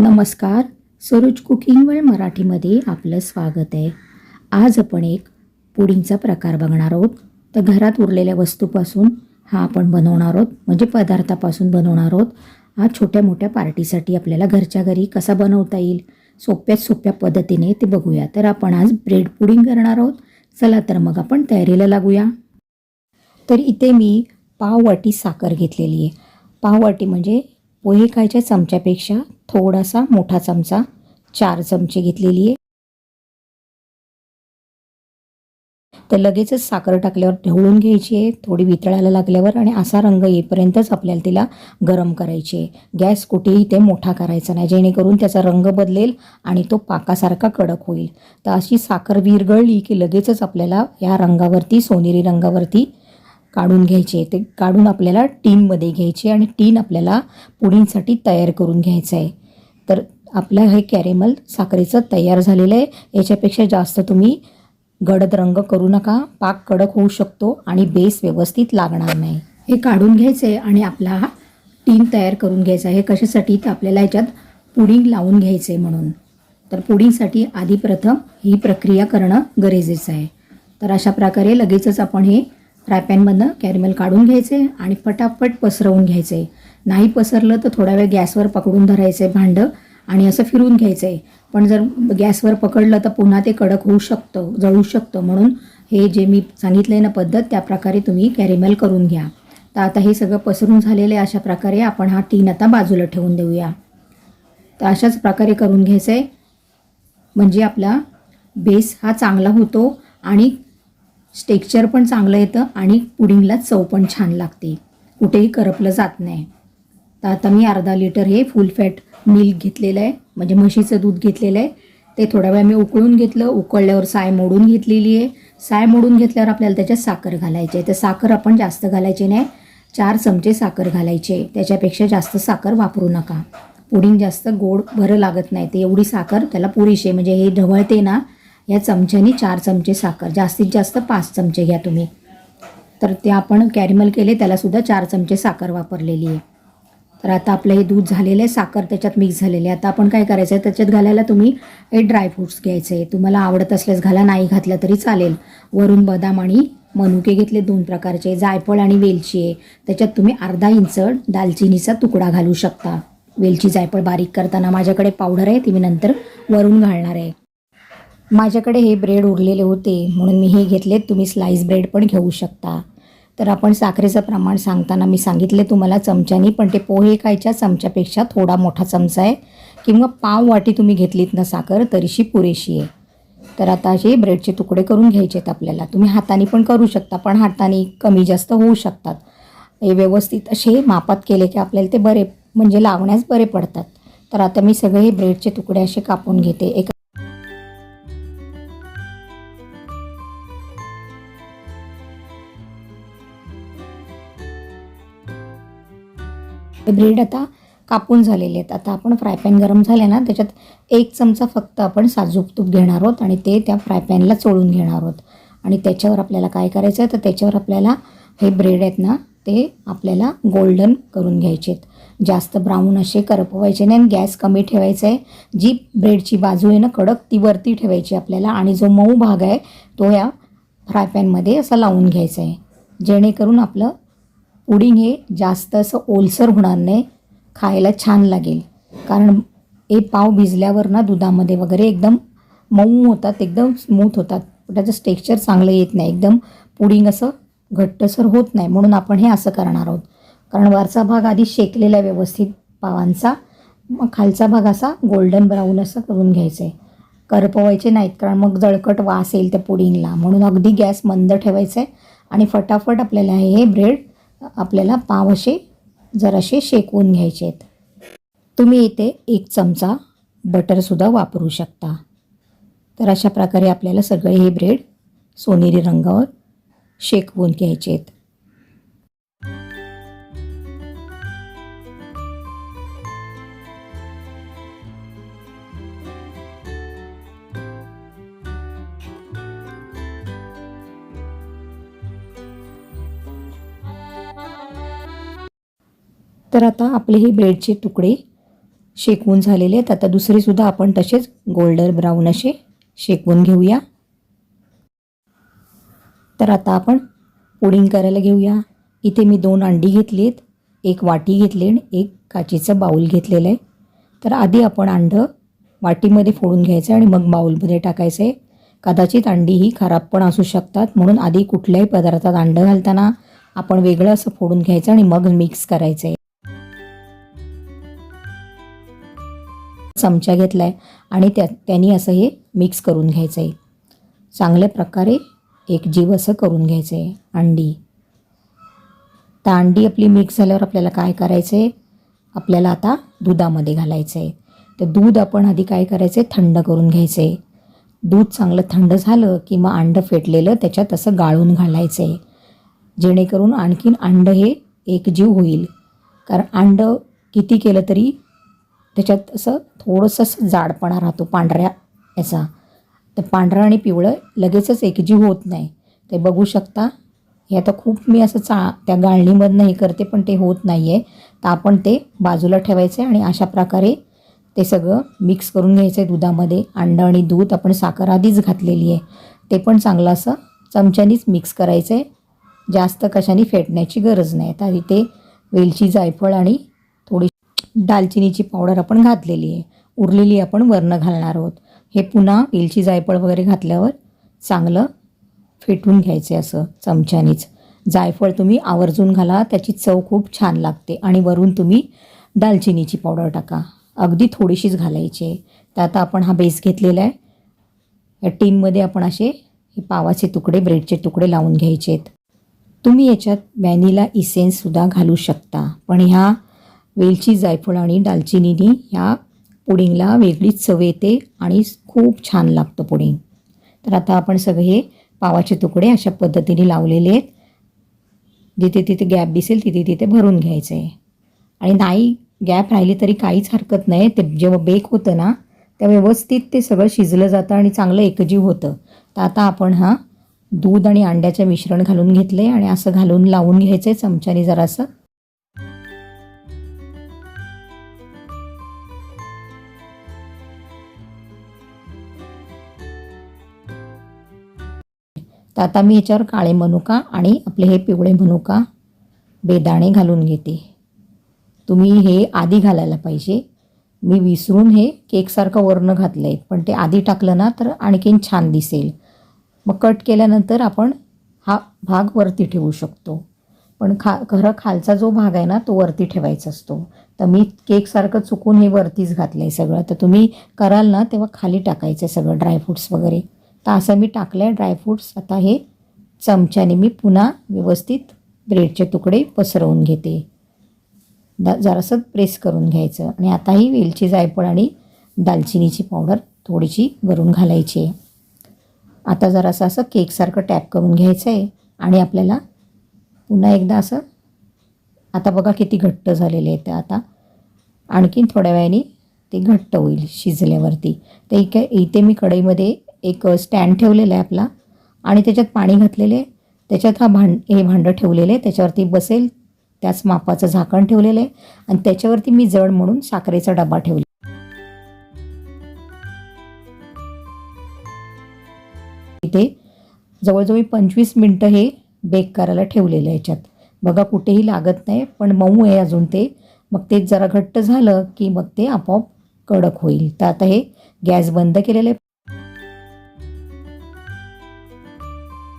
नमस्कार. Saroj cooking world मराठीमध्ये आपलं स्वागत आहे. आज आपण एक पुडिंगचा प्रकार बघणार आहोत. तर घरात उरलेल्या वस्तूपासून हा आपण बनवणार आहोत. म्हणजे पदार्थापासून बनवणार आहोत. हा छोट्या मोठ्या पार्टीसाठी आपल्याला घरच्या घरी कसा बनवता येईल सोप्यात सोप्या पद्धतीने ते बघूया. तर आपण आज ब्रेड पुडिंग करणार आहोत. चला तर मग आपण तयारीला लागूया. तर इथे मी पाववाटी साखर घेतलेली आहे. पाववाटी म्हणजे पोहे खायच्या चमच्यापेक्षा थोडासा मोठा चमचा चार चमचे घेतलेली आहे. तर लगेचच साखर टाकल्यावर ढवळून घ्यायची आहे. थोडी वितळायला लागल्यावर आणि असा रंग येईपर्यंतच आपल्याला तिला गरम करायची आहे. गॅस कुठेही ते मोठा करायचा नाही. जेणेकरून त्याचा रंग बदलेल आणि तो पाकासारखा कडक होईल. तर अशी साखर विरगळली की लगेचच आपल्याला या रंगावरती सोनेरी रंगावरती काढून घ्यायचे ते काढून आपल्याला टीनमध्ये घ्यायचे आणि टीन आपल्याला पुडिंगसाठी तयार करून घ्यायचं आहे. तर आपलं हे कॅरेमल साखरेचं तयार झालेलं आहे. याच्यापेक्षा जास्त तुम्ही गडद रंग करू नका. पाक कडक होऊ शकतो आणि बेस व्यवस्थित लागणार नाही. हे काढून घ्यायचं आहे आणि आपला हा टीन तयार करून घ्यायचा आहे. हे कशासाठी? तर आपल्याला याच्यात पुडिंग लावून घ्यायचं आहे म्हणून. तर पुडिंगसाठी आधी प्रथम ही प्रक्रिया करणं गरजेचं आहे. तर अशा प्रकारे लगेचच आपण हे फ्राय पॅनमधनं कॅरेमेल काढून घ्यायचे आणि फटाफट पसरवून घ्यायचे. नाही पसरलं तर थोडा वेळ गॅसवर पकडून धरायचे भांडं आणि असं फिरून घ्यायचं. आहे पण जर गॅसवर पकडलं तर पुन्हा ते कडक होऊ शकतं जळू शकतं. म्हणून हे जे मी सांगितलं आहे ना पद्धत त्या प्रकारे तुम्ही कॅरेमेल करून घ्या. तर आता हे सगळं पसरून झालेलं आहे अशा प्रकारे आपण हा टीन आता बाजूला ठेवून देऊया. तर अशाच प्रकारे करून घ्यायचं आहे म्हणजे आपला बेस हा चांगला होतो आणि स्टेक्चर पण चांगलं येतं आणि पुडिंगला चव पण छान लागते. कुठेही करपलं जात नाही. तर आता मी अर्धा लिटर हे फुल फॅट मिल्क घेतलेलं आहे. म्हणजे म्हशीचं दूध घेतलेलं आहे. ते थोड्या वेळ मी उकळून घेतलं. उकळल्यावर साय मोडून घेतलेली आहे. साय मोडून घेतल्यावर आपल्याला त्याच्यात साखर घालायची आहे. तर साखर आपण जास्त घालायची नाही. चार चमचे साखर घालायचे त्याच्यापेक्षा जास्त साखर वापरू नका. पुडिंग जास्त गोड बरं लागत नाही. ते एवढी साखर त्याला पुरेशी आहे. म्हणजे हे ढवळते ना या चमच्यानी चार चमचे साखर जास्तीत जास्त पाच चमचे घ्या तुम्ही. तर ते आपण कॅरिमल केले त्यालासुद्धा चार चमचे साखर वापरलेली आहे. तर आता आपलं हे दूध झालेलं आहे साखर त्याच्यात मिक्स झालेली आहे. आता आपण काय करायचं आहे त्याच्यात घालायला तुम्ही हे ड्रायफ्रूट्स घ्यायचे आहे. तुम्हाला आवडत असल्यास घाला नाही घातलं तरी चालेल. वरून बदाम आणि मनुके घेतले दोन प्रकारचे जायफळ आणि वेलची आहे. त्याच्यात तुम्ही अर्धा इंच दालचिनीचा तुकडा घालू शकता. वेलची जायफळ बारीक करताना माझ्याकडे पावडर आहे ती मी नंतर वरून घालणार आहे. माझ्याकडे हे ब्रेड उरलेले होते म्हणून मी हे घेतले. तुम्ही स्लाईस ब्रेड पण घेऊ शकता. तर आपण साखरेचं प्रमाण सांगताना मी सांगितले तुम्हाला चमच्यानी पण ते पोहे खायच्या चमच्यापेक्षा थोडा मोठा चमचा आहे. किंवा पाव वाटी तुम्ही घेतलीत ना साखर तरीशी पुरेशी आहे. तर आता असे ब्रेडचे तुकडे करून घ्यायचे आहेत आपल्याला. तुम्ही हाताने पण करू शकता पण हाताने कमी जास्त होऊ शकतात. हे व्यवस्थित असे मापात केले की आपल्याला ते बरे म्हणजे लावण्यास बरे पडतात. तर आता मी सगळे हे ब्रेडचे तुकडे असे कापून घेते. एक ब्रेड आता कापून झालेले आहेत. आता आपण फ्राय पॅन गरम झाले ना त्याच्यात एक चमचा फक्त आपण साजूक तूप घेणार आहोत आणि ते त्या फ्राय पॅनला चोळून घेणार आहोत. आणि त्याच्यावर आपल्याला काय करायचं आहे तर त्याच्यावर आपल्याला हे ब्रेड आहेत ना ते आपल्याला गोल्डन करून घ्यायचे आहेत. जास्त ब्राऊन असे करपवायचे नाही आणि गॅस कमी ठेवायचा आहे जी ब्रेडची बाजू आहे ना कडक ती वरती ठेवायची आपल्याला आणि जो मऊ भाग आहे तो या फ्राय पॅनमध्ये असा लावून घ्यायचा आहे जेणेकरून आपलं पुडिंग हे जास्त असं ओलसर होणार नाही खायला छान लागेल. कारण हे पाव भिजल्यावर ना दुधामध्ये वगैरे एकदम मऊ होतात एकदम स्मूथ होतात. त्याचं टेक्स्चर चांगलं येत नाही. एकदम पुडिंग असं घट्टसर होत नाही. म्हणून आपण हे असं करणार आहोत. कारण वरचा भाग आधी शेकलेला आहे व्यवस्थित पावांचा मग खालचा भाग असा गोल्डन ब्राऊन असं करून घ्यायचं आहे. करपवायचे नाहीत कारण मग जळकट वास येईल त्या पुडिंगला. म्हणून अगदी गॅस मंद ठेवायचं आहे आणि फटाफट आपल्याला हे ब्रेड आपल्याला पाव असे जरासे शेकवून घ्यायचे आहेत. तुम्ही इथे एक चमचा बटरसुद्धा वापरू शकता. तर अशा प्रकारे आपल्याला सगळे हे ब्रेड सोनेरी रंगावर शेकवून घ्यायचे आहेत. तर आता आपले हे ब्रेडचे तुकडे शेकवून झालेले आहेत. आता दुसरेसुद्धा आपण तसेच गोल्डन ब्राऊन असे शेकवून घेऊया. तर आता आपण पुडिंग करायला घेऊया. इथे मी दोन अंडी घेतली आहेत. एक वाटी घेतली आणि एक काचेचं बाऊल घेतलेलं आहे. तर आधी आपण अंडं वाटीमध्ये फोडून घ्यायचं आणि मग बाऊलमध्ये टाकायचं आहे. कदाचित अंडी ही खराब पण असू शकतात. म्हणून आधी कुठल्याही पदार्थात अंडं घालताना आपण वेगळं असं फोडून घ्यायचं आणि मग मिक्स करायचं आहे. चमचा घेतला आहे आणि त्या त्यांनी असं हे मिक्स करून घ्यायचं आहे चांगल्या प्रकारे एक जीव असं करून घ्यायचं आहे अंडी. तर अंडी आपली मिक्स झाल्यावर आपल्याला काय करायचं आहे आपल्याला आता दुधामध्ये घालायचं आहे तर दूध आपण आधी काय करायचं आहे थंड करून घ्यायचं आहे दूध चांगलं थंड झालं की मग अंडं फेटलेलं त्याच्यात असं गाळून घालायचं आहे जेणेकरून आणखीन अंडं हे एकजीव होईल. कारण अंडं किती केलं तरी त्याच्यात असं थोडंसं जाडपणा राहतो पांढऱ्या याचा. तर पांढरं आणि पिवळं लगेचच एकजीव होत नाही. ते बघू शकता. हे आता खूप मी असं चा त्या गाळणीमधनं हे करते पण ते होत नाही आहे तर आपण ते बाजूला ठेवायचं आहे आणि अशा प्रकारे ते सगळं मिक्स करून घ्यायचं आहे दुधामध्ये. अंडं आणि दूध आपण साखर आधीच घातलेली आहे ते पण चांगलं असं चमच्यानीच मिक्स करायचं आहे जास्त कशाने फेटण्याची गरज नाही. तर ते वेलची जायफळ आणि दालचिनीची पावडर आपण घातलेली आहे. उरलेली आपण वरनं घालणार आहोत. हे पुन्हा वेलची जायफळ वगैरे घातल्यावर चांगलं फेटून घ्यायचे असं चमच्यानीच. जायफळ तुम्ही आवर्जून घाला त्याची चव खूप छान लागते आणि वरून तुम्ही दालचिनीची पावडर टाका. अगदी थोडीशीच घालायची त्यात तर आता आपण हा बेस घेतलेला आहे. या टीममध्ये आपण असे हे पावाचे तुकडे ब्रेडचे तुकडे लावून घ्यायचे आहेत तुम्ही याच्यात व्हॅनिला इसेन्ससुद्धा घालू शकता. पण ह्या वेलची जायफळ आणि दालचिनीनी ह्या पुडिंगला वेगळीच चव येते आणि खूप छान लागतं पुडिंग. तर आता आपण सगळे हे पावाचे तुकडे अशा पद्धतीने लावलेले आहेत. जिथे तिथे गॅप दिसेल तिथे तिथे भरून घ्यायचं. आहे आणि नाही गॅप राहिली तरी काहीच हरकत नाही. ते जेव्हा बेक होतं ना तेव्हा व्यवस्थित ते सगळं शिजलं जातं आणि चांगलं एकजीव होतं. तर आता आपण हा दूध आणि अंड्याचं मिश्रण घालून घेतलं आहे आणि असं घालून लावून घ्यायचं आहे चमच्याने जरासं. तर आता मी ह्याच्यावर काळे मनुका आणि आपले हे पिवळे मनुका बेदाणे घालून घेते. तुम्ही हे आधी घालायला पाहिजे. मी विसरून हे केकसारखं वरणं घातलं आहे पण ते आधी टाकलं ना तर आणखीन छान दिसेल. मग कट केल्यानंतर आपण हा भाग वरती ठेवू शकतो. पण खा खरं खालचा जो भाग आहे ना तो वरती ठेवायचा असतो. तर मी केकसारखं चुकून हे वरतीच घातलं आहे सगळं. तर तुम्ही कराल ना तेव्हा खाली टाकायचं आहे सगळं ड्रायफ्रूट्स वगैरे. तर असं मी टाकलं आहे ड्रायफ्रूट्स आता हे चमच्याने मी पुन्हा व्यवस्थित ब्रेडचे तुकडे पसरवून घेते. द जरासं प्रेस करून घ्यायचं. आणि आता ही वेलची जायफळ आणि दालचिनीची पावडर थोडीशी वरून घालायची आहे. आता जरासं असं केकसारखं टॅप करून घ्यायचं आहे आणि आपल्याला पुन्हा एकदा असं आता बघा किती घट्ट झालेले आहे ते आता. आणखीन थोड्या वेळाने ते घट्ट होईल शिजल्यावरती. तर इथे इथे मी कढईमध्ये एक स्टँड ठेवलेला आहे आपला आणि त्याच्यात पाणी घातलेले. आहे त्याच्यात हा भांड हे भांडं ठेवलेलं. आहे त्याच्यावरती बसेल त्याच मापाचं झाकण ठेवलेलं आहे आणि त्याच्यावरती मी जड म्हणून साखरेचा डबा ठेवला इथे जवळजवळ पंचवीस मिनटं हे बेक करायला ठेवलेलं आहे याच्यात. बघा कुठेही लागत नाही पण मऊ आहे अजून ते. मग ते जरा घट्ट झालं की मग ते आपोआप कडक होईल. तर आता हे गॅस बंद केलेलं आहे.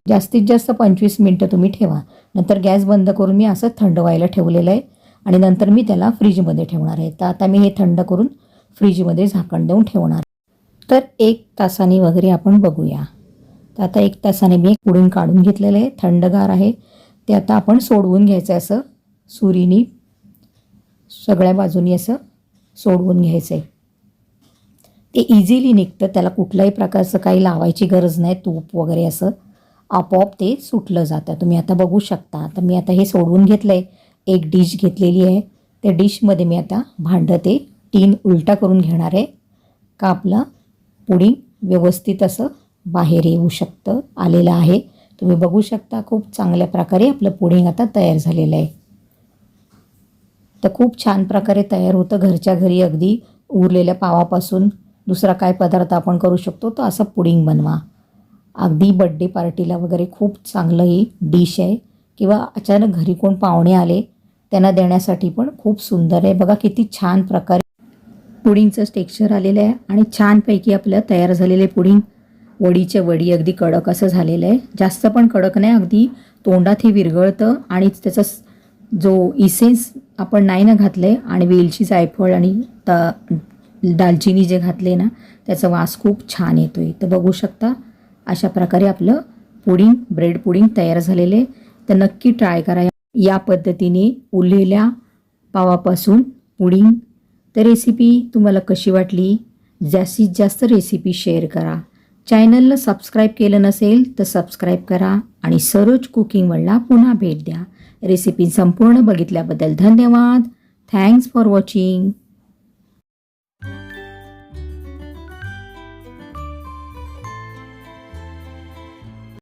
जास्तीत जास्त पंचवीस मिनटं तुम्ही ठेवा. नंतर गॅस बंद करून मी असं थंड व्हायला ठेवलेलं आहे आणि नंतर मी त्याला फ्रीजमध्ये ठेवणार आहे. तर आता मी हे थंड करून फ्रीजमध्ये झाकण देऊन ठेवणार तर एक तासाने वगैरे आपण बघूया. तर आता एक तासाने मी उडून काढून घेतलेलं आहे. थंडगार आहे. ते आता आपण सोडवून घ्यायचं आहे असं सुरीनी. सगळ्या बाजूनी असं सोडवून घ्यायचं आहे. ते इझिली निघतं. त्याला कुठल्याही प्रकारचं काही लावायची गरज नाही. तूप वगैरे असं. आपोआप ते सुटलं जातं. तुम्ही आता बघू शकता. तर मी आता हे सोडवून घेतलं आहे एक डिश घेतलेली आहे. त्या डिशमध्ये मी आता भांडं ते टीन उलटा करून घेणार आहे. का आपलं पुडिंग व्यवस्थित असं बाहेर येऊ शकतं आलेलं आहे. तुम्ही बघू शकता खूप चांगल्या प्रकारे आपलं पुडिंग आता तयार झालेलं आहे. तर खूप छान प्रकारे तयार होतं. घरच्या घरी अगदी उरलेल्या पावापासून दुसरा काय पदार्थ आपण करू शकतो तो असं पुडिंग बनवा. अगदी बड्डे पार्टीला वगैरे खूप चांगलं ही डिश आहे. किंवा अचानक घरी कोण पाहुणे आले त्यांना देण्यासाठी पण खूप सुंदर आहे. बघा किती छान प्रकारे पुडिंगचं टेक्स्चर आलेलं आहे आणि छानपैकी आपलं तयार झालेले पुडिंग. वडीच्या वडी अगदी कडक असं झालेलं आहे. जास्त पण कडक नाही अगदी तोंडात हे विरघळतं आणि त्याचा जो इसेन्स आपण नाही ना घातले आणि वेलची जायफळ आणि त दालचिनी जे घातले ना त्याचा वास खूप छान येतो आहे तर बघू शकता अशा प्रकारे आपलं पुडिंग ब्रेड पुडिंग तयार झालेले तर नक्की ट्राय करा. या पद्धतीने उरलेल्या पावापासून पुडिंग. तर रेसिपी तुम्हाला कशी वाटली? जास्तीत जास्त रेसिपी शेअर करा. चॅनलला सबस्क्राईब केलं नसेल तर सबस्क्राईब करा आणि सरोज कुकिंग वर्ल्डला पुन्हा भेट द्या. रेसिपी संपूर्ण बघितल्याबद्दल धन्यवाद. Thanks for watching